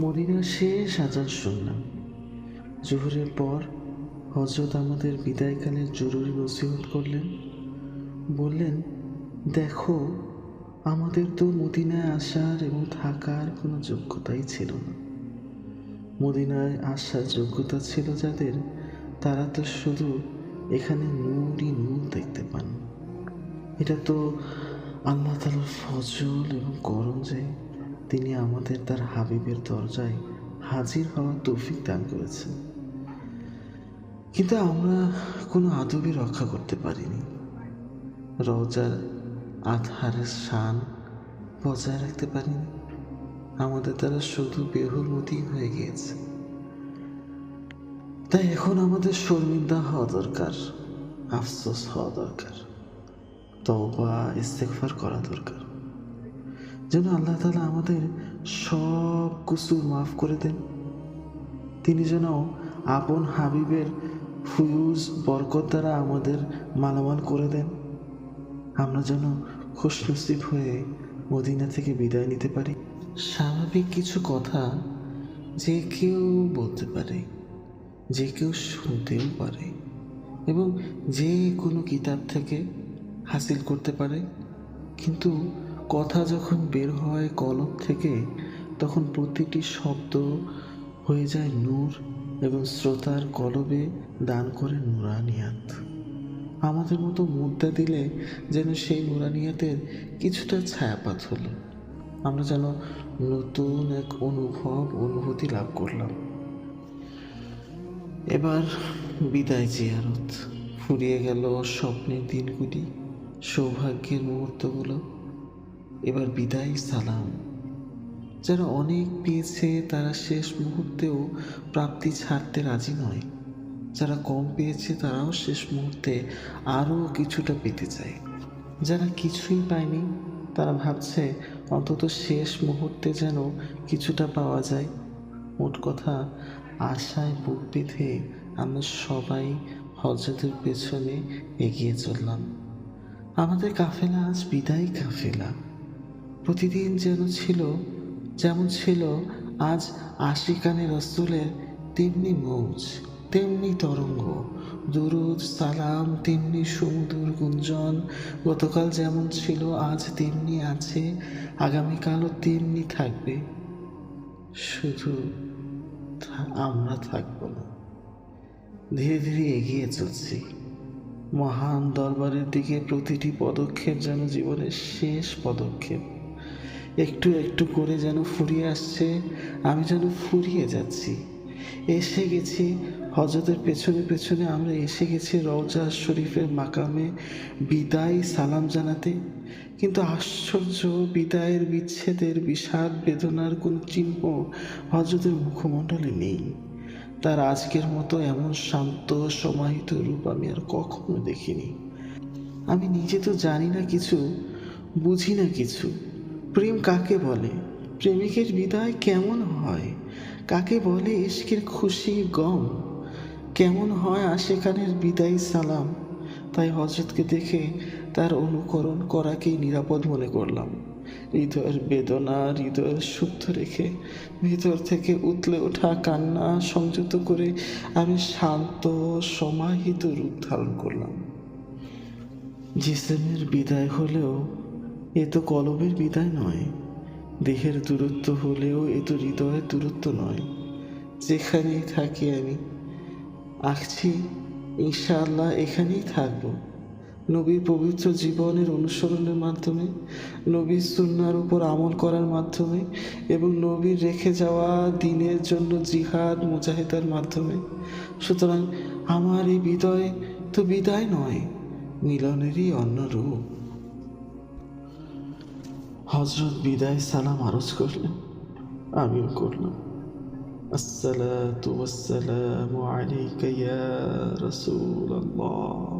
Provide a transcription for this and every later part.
মদিনার শেষ আজান শুনলাম। জোহরের পর হজরত আমাদের বিদায়কালের জরুরি নসিহত করলেন। বললেন, দেখো, আমাদের তো মদিনায় আসার এবং থাকার কোনো যোগ্যতাই ছিল না। মদিনায় আসার যোগ্যতা ছিল যাদের, তারা তো শুধু এখানে নূরই নূর দেখতে পান। এটা তো আল্লাহ তালার ফজল এবং করম যে তিনি আমাদের তার হাবিবের দরজায় হাজির হওয়ার তৌফিক দান করেছেন। কিন্তু আমরা কোনো আদবে রক্ষা করতে পারিনি। রওজার আধারের শান বজায় রাখতে পারিনি। আমাদের দ্বারা শুধু বেহুরমতি হয়ে গিয়েছে। তাই এখন আমাদের শর্মিন্দা হওয়া দরকার, আফসোস হওয়া দরকার তবা ইস্তেগফার করা দরকার। যেন আল্লাহ তালা আমাদের সব কুসুর মাফ করে দেন। তিনি যেন আপন হাবিবের ফুয়ুজ, বরকত দ্বারা আমাদের মালামাল করে দেন। আমরা যেন খুশনসিব হয়ে মদিনা থেকে বিদায় নিতে পারি। স্বাভাবিক কিছু কথা যে কেউ বলতে পারে, যে কেউ শুনতেও পারে এবং যে কোনো কিতাব থেকে হাসিল করতে পারে। কিন্তু কথা যখন বের হয় কলম থেকে, তখন প্রতিটি শব্দ হয়ে যায় নূর এবং শ্রোতার কলবে দান করে নুরানিয়াত। আমাদের মতো মুদ্রা দিলে যেন সেই নুরানিয়াতের কিছুটা ছায়াপাত হলো আমরা যেন নতুন এক অনুভব, অনুভূতি লাভ করলাম। এবার বিদায় জিয়ারত। ফুরিয়ে গেল স্বপ্নের দিনগুলি, সৌভাগ্যের মুহূর্তগুলো। এবার বিদায়, সালাম। যারা অনেক পেয়েছে তারা শেষ মুহূর্তেও প্রাপ্তি ছাড়তে রাজি নয়। যারা কম পেয়েছে তারাও শেষ মুহূর্তে আরও কিছুটা পেতে চায়। যারা কিছুই পায়নি, তারা ভাবছে অন্তত শেষ মুহূর্তে যেন কিছুটা পাওয়া যায়। মোট কথা, আশায় বুক বেঁধে আমরা সবাই হজরতের পেছনে এগিয়ে চললাম। আমাদের কাফেলা আজ বিদায় কাফেলা। প্রতিদিন যেন ছিল যেমন ছিল আজ আশিকানে রসুলের তেমনি মৌজ, তেমনি তরঙ্গ। দুরুদ, সালাম, তেমনি সমুদ্র গুঞ্জন, গতকাল যেমন ছিল, আজ তেমনি আছে, আগামীকালও তেমনি থাকবে। শুধু আমরা থাকব না। ধীরে ধীরে এগিয়ে চলছি। মহান দরবারের দিকে প্রতিটি পদক্ষেপ যেন জীবনের শেষ পদক্ষেপ। একটু একটু করে যেন ফুরিয়ে আসছে, আমি যেন ফুরিয়ে যাচ্ছি। এসে গেছি হজরতের পেছনে পেছনে, আমরা এসে গেছি রওজা শরীফের মাকামে বিদায় সালাম জানাতে। কিন্তু আশ্চর্য, বিদায়ের বিচ্ছেদের, বিষাদ, বেদনার কোন চিহ্ন হজরতের মুখমণ্ডলে নেই। তার আজকের মতো এমন শান্ত, সমাহিত রূপ আমি আর কখনো দেখিনি। আমি নিজে তো জানি না কিছু, বুঝি না কিছু। প্রেম কাকে বলে? প্রেমিকের বিদায় কেমন হয়? কাকে বলে ইশকের খুশি গম? কেমন হয় আশেখানের বিদায় সালাম? তাই হজরতকে দেখে তার অনুকরণ করাকেই নিরাপদ মনে করলাম। হৃদয়ের বেদনা, হৃদয়ের শুদ্ধ রেখে ভিতর থেকে উতলে ওঠা কান্না সংযত করে আমি শান্ত, সমাহিত রূপ ধারণ করলাম। জিসেমের বিদায় হলেও এ তো কলবের বিদায় নয়। দেহের দূরত্ব হলেও এ তো হৃদয়ের দূরত্ব নয়। যেখানেই থাকি আমি আঁকছি ইনশাআল্লাহ এখানেই থাকব। নবীর পবিত্র জীবনের অনুসরণের মাধ্যমে, নবীর সুন্নার উপর আমল করার মাধ্যমে এবং নবীর রেখে যাওয়া দিনের জন্য জিহাদ, মুজাহিদার মাধ্যমে। সুতরাং আমার এই বিদয় তো বিদায় নয়, মিলনেরই অন্য রূপ। হজরত বিদায় সালাম আরজ করলেন আমিও করলাম الصلاة والسلام عليك يا رسول الله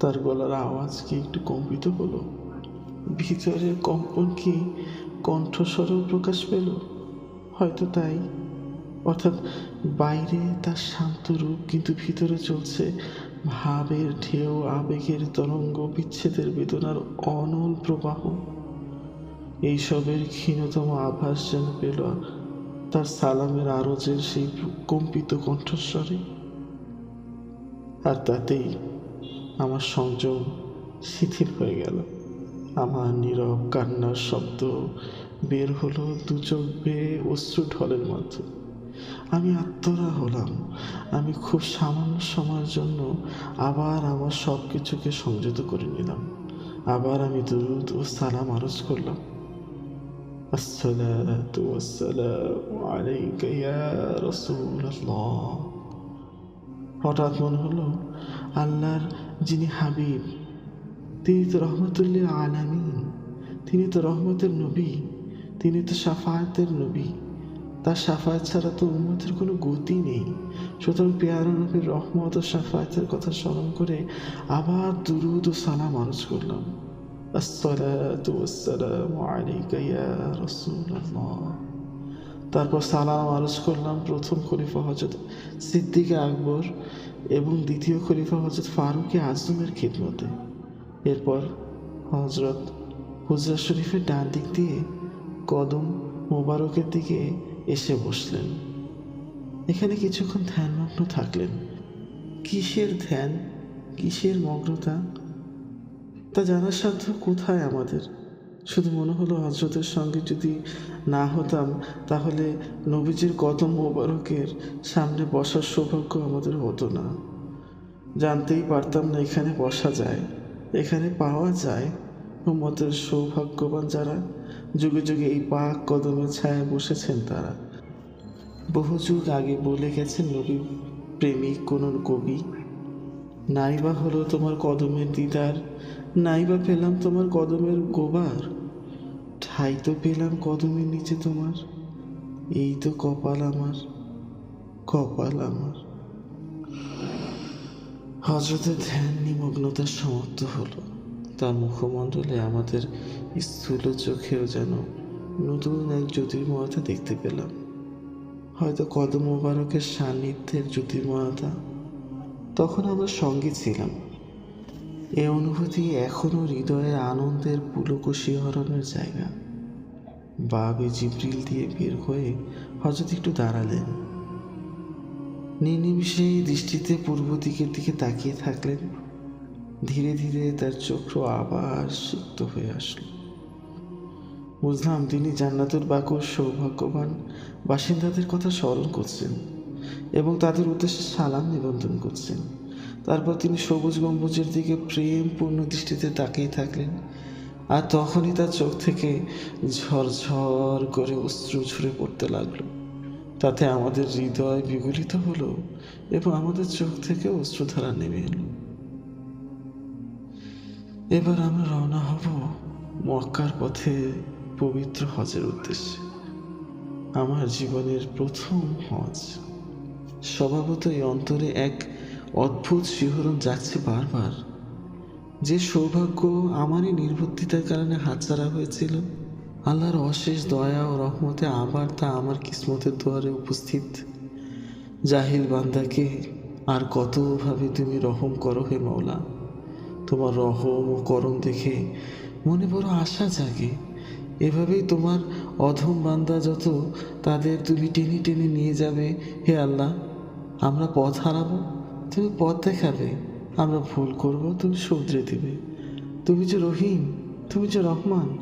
তার গলার আওয়াজ কি একটু কম্পিত হলো ভিতরের কম্পন কি কণ্ঠস্বরেও প্রকাশ পেল হয়তো তাই অর্থাৎ বাইরে তার শান্ত রূপ কিন্তু ভিতরে চলছে ভাবের ঢেউ, আবেগের তরঙ্গ, বিচ্ছেদের বেদনার অনল প্রবাহ। এইসবের ক্ষীণতম আভাস যেন পেল তার সালামের আরজের সেই কম্পিত কণ্ঠস্বরে। আর তাতেই আমার সংযম শিথিল হয়ে গেল। আমার নীরব কান্নার শব্দ বের হলো দু চোখ বেয়ে অশ্রু ঢলের মধ্যে। আমি আত্মরা হলাম। আমি খুব সামান্য সময়ের জন্য আবার আমার সব কিছুকে সংযত করে নিলাম। আবার আমি দুরুদ ও সালাম আরজ করলাম। হঠাৎ মনে হলো, আল্লাহর যিনি হাবিব, তিনি তো রহমতুল্লিল আলামিন, তিনি তো রহমতের নবী, তিনি তো সাফায়াতের নবী। তার সাফায়াত ছাড়া তো উম্মতের কোনো গতি নেই। সুতরাং পেয়ারা নবীর রহমত ও সাফায়াতের কথা স্মরণ করে আবার দুরুদ ও সালাম আরজ করলাম। তারপর সালাম আরজ করলাম প্রথম খলিফা হজরত সিদ্দিকে আকবর এবং দ্বিতীয় খলিফা হজরত ফারুকে আজমের খিদমতে। এরপর হজরত হুজরা শরীফের ডান দিক দিয়ে কদম মোবারকের দিকে এসে বসলেন। এখানে কিছুক্ষণ ধ্যানমগ্ন থাকলেন। কিসের ধ্যান? কিসের মগ্নতা? তা জানার সাধ্য কোথায় আমাদের? শুধু মনে হলো হজরতের সঙ্গে যদি না হতাম, তাহলে নবীজির কদম মোবারকের সামনে বসার সৌভাগ্য আমাদের হতো না। জানতেই পারতাম না এখানে বসা যায়, এখানে পাওয়া যায়। উম্মতের সৌভাগ্যবান যারা, যুগে যুগে এই পাক কদমের ছায়ায় বসেছেন তারা। বহু যুগ আগে বলে গেছেন, নবী প্রেমিক কোন কবি, নাইবা হলো তোমার কদমের দিদার, নাইবা পেলাম তোমার কদমের গোবার, ঠাই তো পেলাম কদমের নিচে তোমার, এই তো কপাল আমার কপাল আমার। হজরতের ধ্যান নিমগ্নতার সমাপ্ত হলো। তার মুখমণ্ডলে আমাদের স্থূল চোখেও যেন নতুন এক জ্যোতির্ময়তা দেখতে পেলাম। হয়তো কদম মোবারকের সান্নিধ্যের জ্যোতির্ময়তা। তখন আমরা সঙ্গে ছিলাম। এ অনুভূতি এখনও হৃদয়ের আনন্দের পুলক শিহরণের জায়গা। বাবে জিব্রিল দিয়ে বের হয়ে হজরত একটু দাঁড়ালেন। নির্নিমিষেই দৃষ্টিতে পূর্ব দিকের দিকে তাকিয়ে থাকলেন। ধীরে ধীরে তার চক্র আবার সিক্ত হয়ে আসলো। বুঝলাম তিনি জান্নাতুল বাকুর সৌভাগ্যবান বাসিন্দাদের কথা স্মরণ করছেন এবং তাদের উদ্দেশ্যে সালাম নিবন্ধন করছেন। তারপর তিনি সবুজ গম্বুজের দিকে প্রেমপূর্ণ দৃষ্টিতে তাকিয়ে থাকলেন আর তখনই তার চোখ থেকে ঝরঝর করে অশ্রু ঝরে পড়তে লাগল। তাতে আমাদের হৃদয় বিগলিত হলো এবং আমাদের চোখ থেকে অশ্রুধারা নেমে এলো। এবার আমরা রওনা হব মক্কার পথে পবিত্র হজের উদ্দেশ্যে। আমার জীবনের প্রথম হজ। স্বভাবতই অন্তরে এক অদ্ভুত শিহরণ জাগছে বারবার। যে সৌভাগ্য আমারই নির্বুদ্ধিতার কারণে হাতছাড়া হয়েছিল, আল্লাহর অশেষ দয়া ও রহমতে আবার তা আমার কিসমতের দুয়ারে উপস্থিত। জাহিল বান্দাকে আর কতভাবে তুমি রহম করো হে মৌলা তোমার রহম ও করম দেখে মনে বড় আশা জাগে। এভাবেই তোমার অধম বান্দা যত, তাদের তুমি টেনে টেনে নিয়ে যাবে। হে আল্লাহ, আমরা পথ হারাবো, তুমি পথ দেখাবে। আমরা ভুল করব, তুমি শুধরে দিবে। তুমি যে রহিম, তুমি যে রহমান,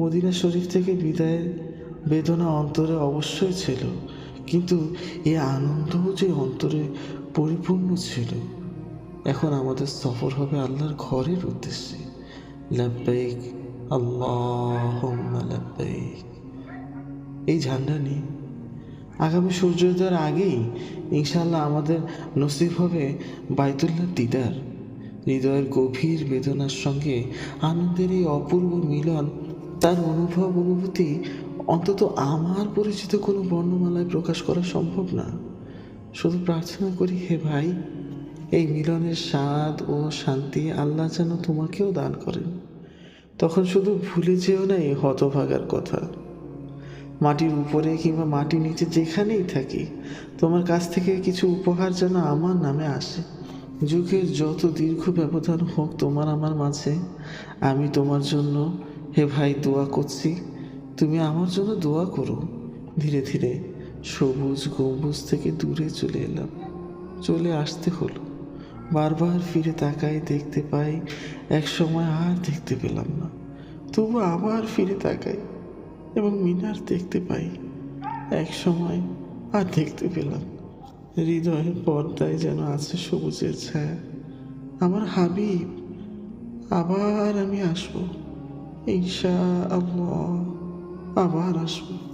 মদিনা শরীফ থেকে বিদায়ের বেদনা অন্তরে অবশ্যই ছিল, কিন্তু এ আনন্দও যে অন্তরে পরিপূর্ণ ছিল। এখন আমাদের সফর হবে আল্লাহর ঘরের উদ্দেশ্যে। লাব্বাইক আল্লাহ লাব্বাইক। এই ঝান্ডা নিয়ে আগামী সূর্যোদয়ের আগেই ইনশাল্লাহ আমাদের নসিব হবে বাইতুল্লাহ দিদার। হৃদয়ের গভীর বেদনার সঙ্গে আনন্দের এই অপূর্ব মিলন, তার অনুভব অনুভূতি অন্তত আমার পরিচিত কোনো বর্ণমালায় প্রকাশ করা সম্ভব না। শুধু প্রার্থনা করি, হে ভাই এই মিলনের স্বাদ ও শান্তি আল্লাহ যেন তোমাকেও দান করেন। তখন শুধু ভুলে যেও না এই হতভাগার কথা। মাটির উপরে কিংবা মাটির নিচে যেখানেই থাকি, তোমার কাছ থেকে কিছু উপহার যেন আমার নামে আসে। যুগের যত দীর্ঘ ব্যবধান হোক তোমার আমার মাঝে, আমি তোমার জন্য, হে ভাই, দোয়া করছি। তুমি আমার জন্য দোয়া করো। ধীরে ধীরে সবুজ গম্বুজ থেকে দূরে চলে এলাম। চলে আসতে হলো। বারবার ফিরে তাকাই দেখতে পাই, এক সময় আর দেখতে পেলাম না। তবু আবার ফিরে তাকাই এবং মিনার দেখতে পাই, এক সময় আর দেখতে পেলাম। হৃদয়ের পর্দায় যেন আছে সবুজের ছায়া। আমার হাবিব, আবার আমি আসব। ইনশা আবার আসব।